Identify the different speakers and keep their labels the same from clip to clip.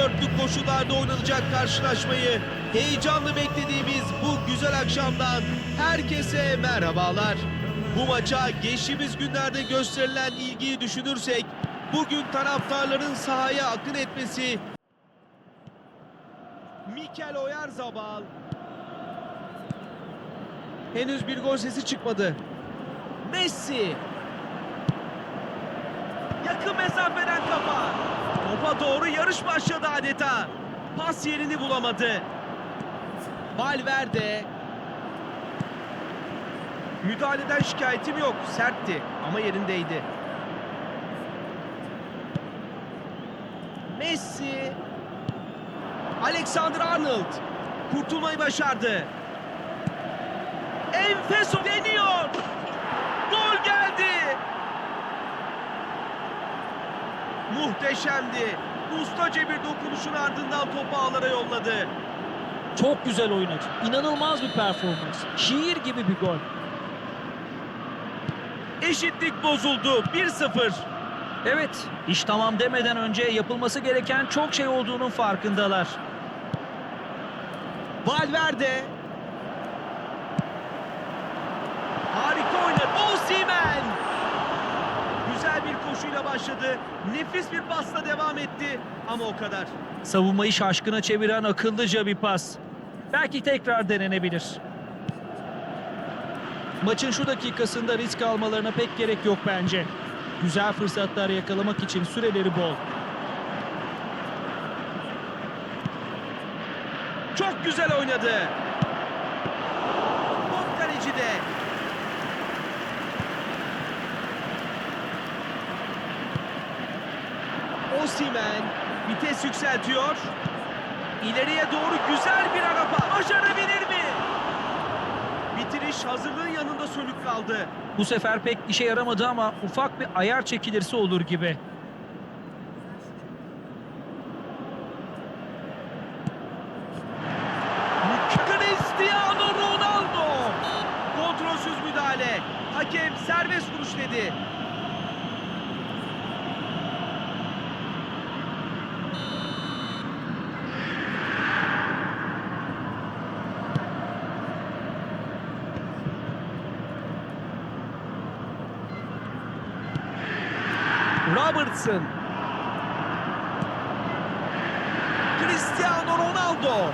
Speaker 1: Dört dörtlük koşullarda oynanacak karşılaşmayı heyecanlı beklediğimiz bu güzel akşamdan herkese merhabalar. Bu maça geçtiğimiz günlerde gösterilen ilgiyi düşünürsek bugün taraftarların sahaya akın etmesi Mikel Oyarzabal Henüz bir gol sesi çıkmadı. Messi Yakın mesafeden kafa. Topa doğru yarış başladı adeta. Pas yerini bulamadı. Valverde. Müdahaleden şikayetim yok. Sertti ama yerindeydi. Messi. Alexander Arnold. Kurtulmayı başardı. Enfes deniyor. Gol geldi. Muhteşemdi. Ustaca bir dokunuşun ardından topu ağlara yolladı.
Speaker 2: Çok güzel oynadı. İnanılmaz bir performans. Şiir gibi bir gol.
Speaker 1: Eşitlik bozuldu. 1-0.
Speaker 2: Evet, iş tamam demeden önce yapılması gereken çok şey olduğunun farkındalar.
Speaker 1: Valverde. Harika oynadı. Osimhen. Koşuyla başladı. Nefis bir pasla devam etti. Ama o kadar.
Speaker 2: Savunmayı şaşkına çeviren akıllıca bir pas. Belki tekrar denenebilir. Maçın şu dakikasında risk almalarına pek gerek yok bence. Güzel fırsatlar yakalamak için süreleri bol.
Speaker 1: Çok güzel oynadı. Top kalecide. Osimhen vites yükseltiyor. İleriye doğru güzel bir araba. Başarabilir mi? Bitiriş hazırlığın yanında sönük kaldı.
Speaker 2: Bu sefer pek işe yaramadı ama ufak bir ayar çekilirse olur gibi.
Speaker 1: Cristiano Ronaldo. Kontrolsüz müdahale. Hakem serbest vuruş dedi. Robertson. Cristiano Ronaldo.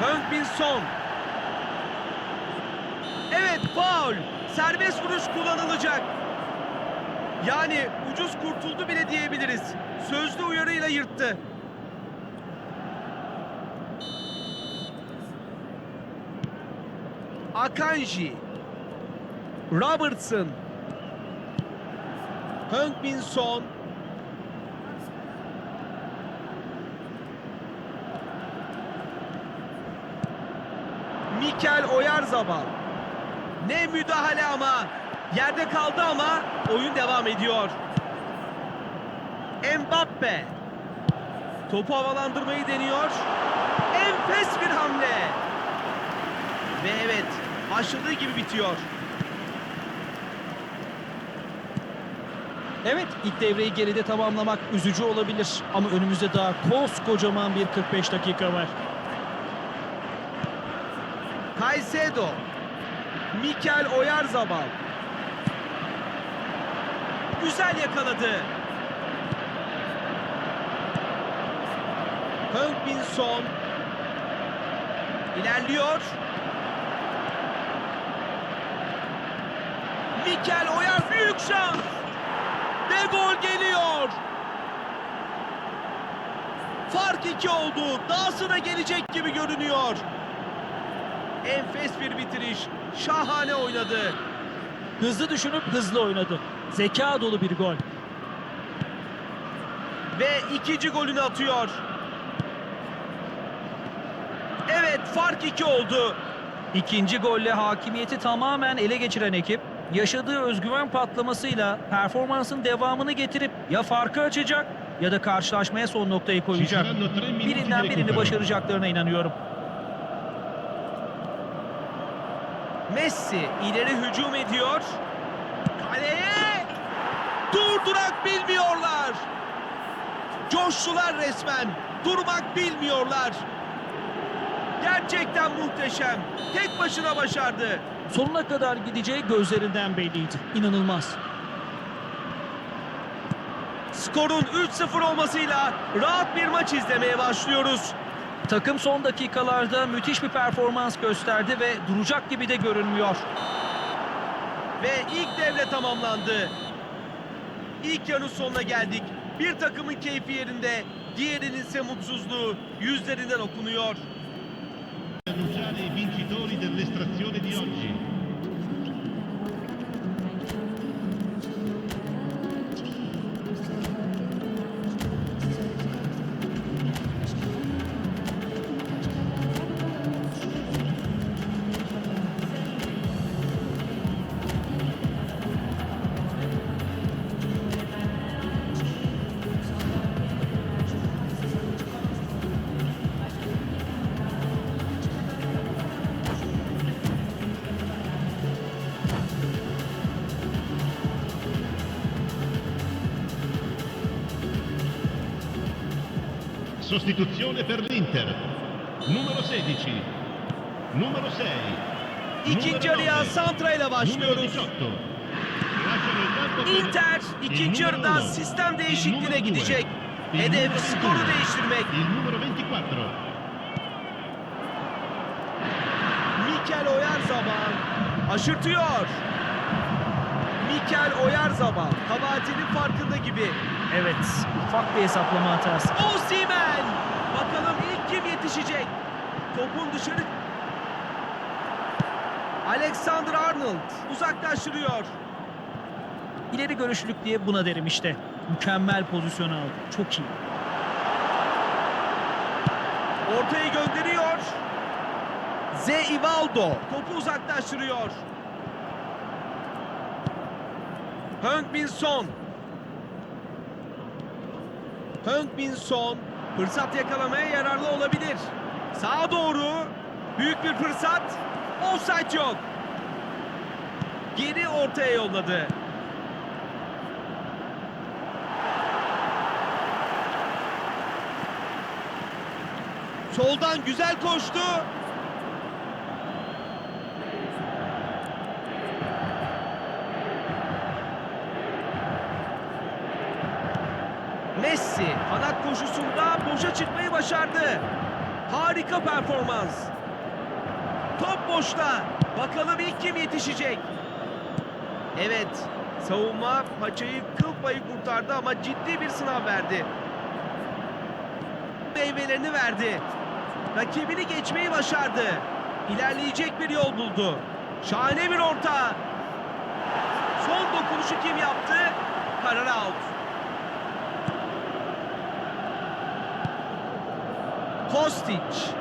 Speaker 1: Heung-Min Son. Evet faul. Serbest vuruş kullanılacak. Yani ucuz kurtuldu bile diyebiliriz. Sözlü uyarıyla yırttı. Akanji. Robertson. Heung-Min Son. Mikel Oyarzabal. Ne müdahale ama. Yerde kaldı ama oyun devam ediyor. Mbappe. Topu havalandırmayı deniyor. Enfes bir hamle. Ve evet, başladığı gibi bitiyor.
Speaker 2: Evet, ilk devreyi geride tamamlamak üzücü olabilir. Ama önümüzde daha koskocaman bir 45 dakika var.
Speaker 1: Caicedo. Mikel Oyarzabal. Güzel yakaladı. Heung-Min Son. İlerliyor. Mikel Oyar büyük şans. Ve gol geliyor. Fark iki oldu. Daha sıra gelecek gibi görünüyor. Enfes bir bitiriş. Şahane oynadı.
Speaker 2: Hızlı düşünüp hızlı oynadı. Zeka dolu bir gol.
Speaker 1: Ve ikinci golünü atıyor. Evet fark iki oldu.
Speaker 2: İkinci golle hakimiyeti tamamen ele geçiren ekip yaşadığı özgüven patlamasıyla performansın devamını getirip ya farkı açacak ya da karşılaşmaya son noktayı koyacak. Birinden birini başaracaklarına inanıyorum.
Speaker 1: Messi ileri hücum ediyor. Kaleye Durdurak bilmiyorlar. Coştular resmen. Durmak bilmiyorlar. Gerçekten muhteşem. Tek başına başardı.
Speaker 2: Sonuna kadar gideceği gözlerinden belliydi. İnanılmaz.
Speaker 1: Skorun 3-0 olmasıyla rahat bir maç izlemeye başlıyoruz.
Speaker 2: Takım son dakikalarda müthiş bir performans gösterdi ve duracak gibi de görünmüyor.
Speaker 1: Ve ilk devre tamamlandı. İlk yarının sonuna geldik. Bir takımın keyfi yerinde, diğerinin ise mutsuzluğu yüzlerinden okunuyor.
Speaker 3: I vincitori dell'estrazione di oggi. Sostituzione per l'Inter. Numero 16. Numero 6.
Speaker 1: İkinci yarıya Santra ile
Speaker 3: Numero
Speaker 1: başlıyoruz.
Speaker 3: 18. Lasciano il campo per
Speaker 1: Inter ikinci
Speaker 3: numero
Speaker 1: yarıda
Speaker 3: uno.
Speaker 1: sistem değişikliğine gidecek. Hedef skoru
Speaker 3: 22.
Speaker 1: değiştirmek.
Speaker 3: Il numero 24.
Speaker 1: Mikel Oyarzabal aşırtıyor. Mikel Oyarzabal kabahatinin farkında gibi.
Speaker 2: Evet, ufak bir hesaplama hatası.
Speaker 1: Osimhen! Bakalım ilk kim yetişecek? Topun dışarı... Alexander Arnold uzaklaştırıyor.
Speaker 2: İleri görüşlülük diye buna derim işte. Mükemmel pozisyon aldı. Çok iyi.
Speaker 1: Ortayı gönderiyor. Ze Ivaldo topu uzaklaştırıyor. Heung-Min Son. Heung-Min Son fırsat yakalamaya yararlı olabilir. Sağa doğru büyük bir fırsat. Offside yok. Geri ortaya yolladı. Soldan güzel koştu. Messi kanat koşusunda boşa çıkmayı başardı. Harika performans. Top boşta. Bakalım ilk kim yetişecek? Evet, savunma paçayı kıl payı kurtardı ama ciddi bir sınav verdi. Meyvelerini verdi. Rakibini geçmeyi başardı. İlerleyecek bir yol buldu. Şahane bir orta. Son dokunuşu kim yaptı? Karar out. Kostic.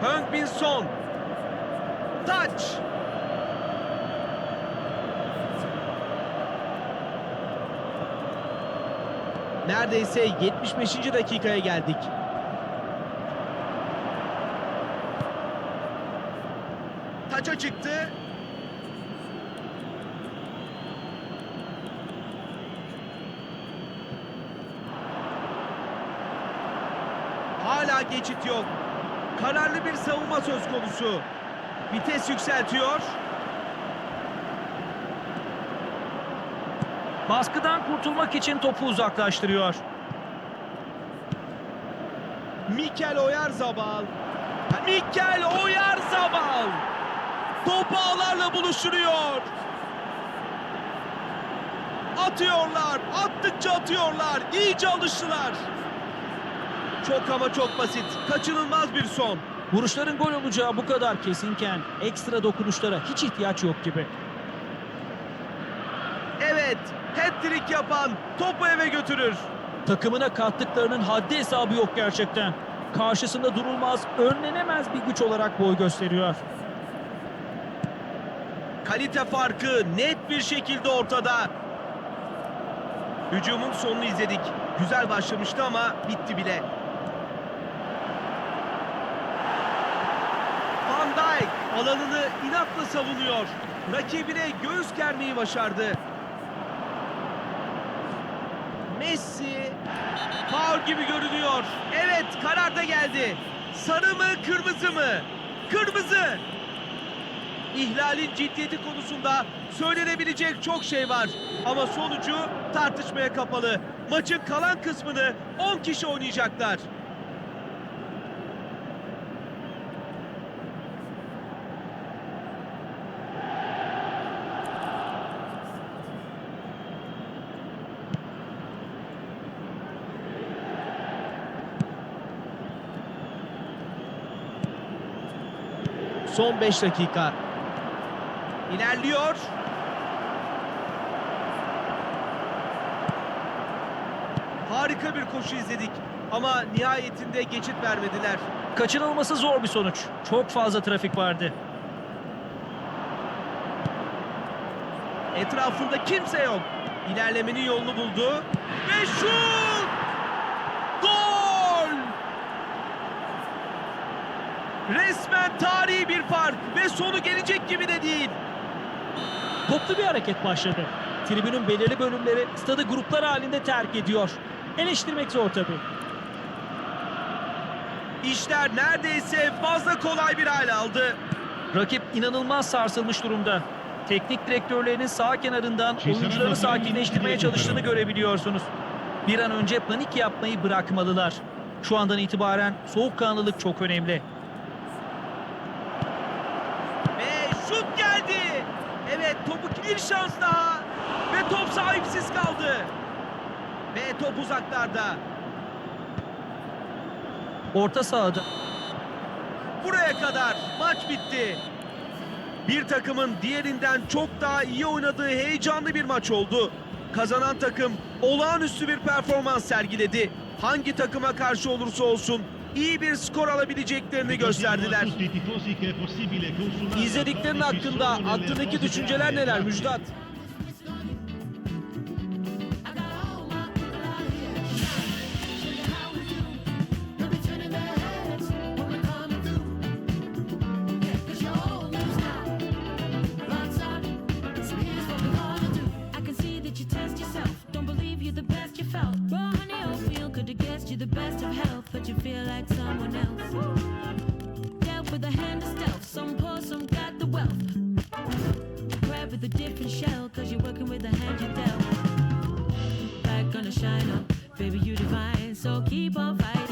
Speaker 1: Heung-Min Son. Taç. Neredeyse 75. dakikaya geldik. Taça çıktı. Geçit yok. Kararlı bir savunma söz konusu. Vites yükseltiyor.
Speaker 2: Baskıdan kurtulmak için topu uzaklaştırıyor.
Speaker 1: Mikel Oyarzabal. Mikel Oyarzabal. Topu ağlarla buluşturuyor. Atıyorlar. Attıkça atıyorlar. İyice alıştılar. Çok ama çok basit. Kaçınılmaz bir son.
Speaker 2: Vuruşların gol olacağı bu kadar kesinken ekstra dokunuşlara hiç ihtiyaç yok gibi.
Speaker 1: Evet. Hat-trick yapan topu eve götürür.
Speaker 2: Takımına kattıklarının haddi hesabı yok gerçekten. Karşısında durulmaz, önlenemez bir güç olarak boy gösteriyor.
Speaker 1: Kalite farkı net bir şekilde ortada. Hücumun sonunu izledik. Güzel başlamıştı ama bitti bile. Alanını inatla savunuyor. Rakibine göğüs germeyi başardı. Messi faul gibi görünüyor. Evet karar da geldi. Sarı mı kırmızı mı? Kırmızı. İhlalin ciddiyeti konusunda söylenebilecek çok şey var. Ama sonucu tartışmaya kapalı. Maçın kalan kısmını 10 kişi oynayacaklar. Son 5 dakika. İlerliyor. Harika bir koşu izledik ama nihayetinde geçit vermediler.
Speaker 2: Kaçınılması zor bir sonuç. Çok fazla trafik vardı.
Speaker 1: Etrafında kimse yok. İlerlemenin yolunu buldu. Ve şut! Gol! Resmen tarihi bir fark ve sonu gelecek gibi de değil.
Speaker 4: Toplu bir hareket başladı. Tribünün belirli bölümleri stadı gruplar halinde terk ediyor. Eleştirmek zor tabii.
Speaker 1: İşler neredeyse fazla kolay bir hal aldı.
Speaker 2: Rakip inanılmaz sarsılmış durumda. Teknik direktörlerinin sağ kenarından oyuncuları sakinleştirmeye çalıştığını görebiliyorsunuz. Bir an önce panik yapmayı bırakmalılar. Şu andan itibaren soğukkanlılık çok önemli.
Speaker 1: Ve şut geldi. Evet topu bir şans daha. Ve top sahipsiz kaldı. Ve top uzaklarda.
Speaker 2: Orta sahada
Speaker 1: Buraya kadar maç bitti. Bir takımın diğerinden çok daha iyi oynadığı heyecanlı bir maç oldu. Kazanan takım olağanüstü bir performans sergiledi. Hangi takıma karşı olursa olsun iyi bir skor alabileceklerini gösterdiler.
Speaker 4: İzlediklerin hakkında aklındaki düşünceler neler Müjdat?
Speaker 5: Best of health, but you feel like someone else. Dealt with a hand of stealth. Some poor, some got the wealth. Grab with a different shell, cause you're working with the hand you dealt. Back gonna shine up, baby, you divine. So keep on fighting.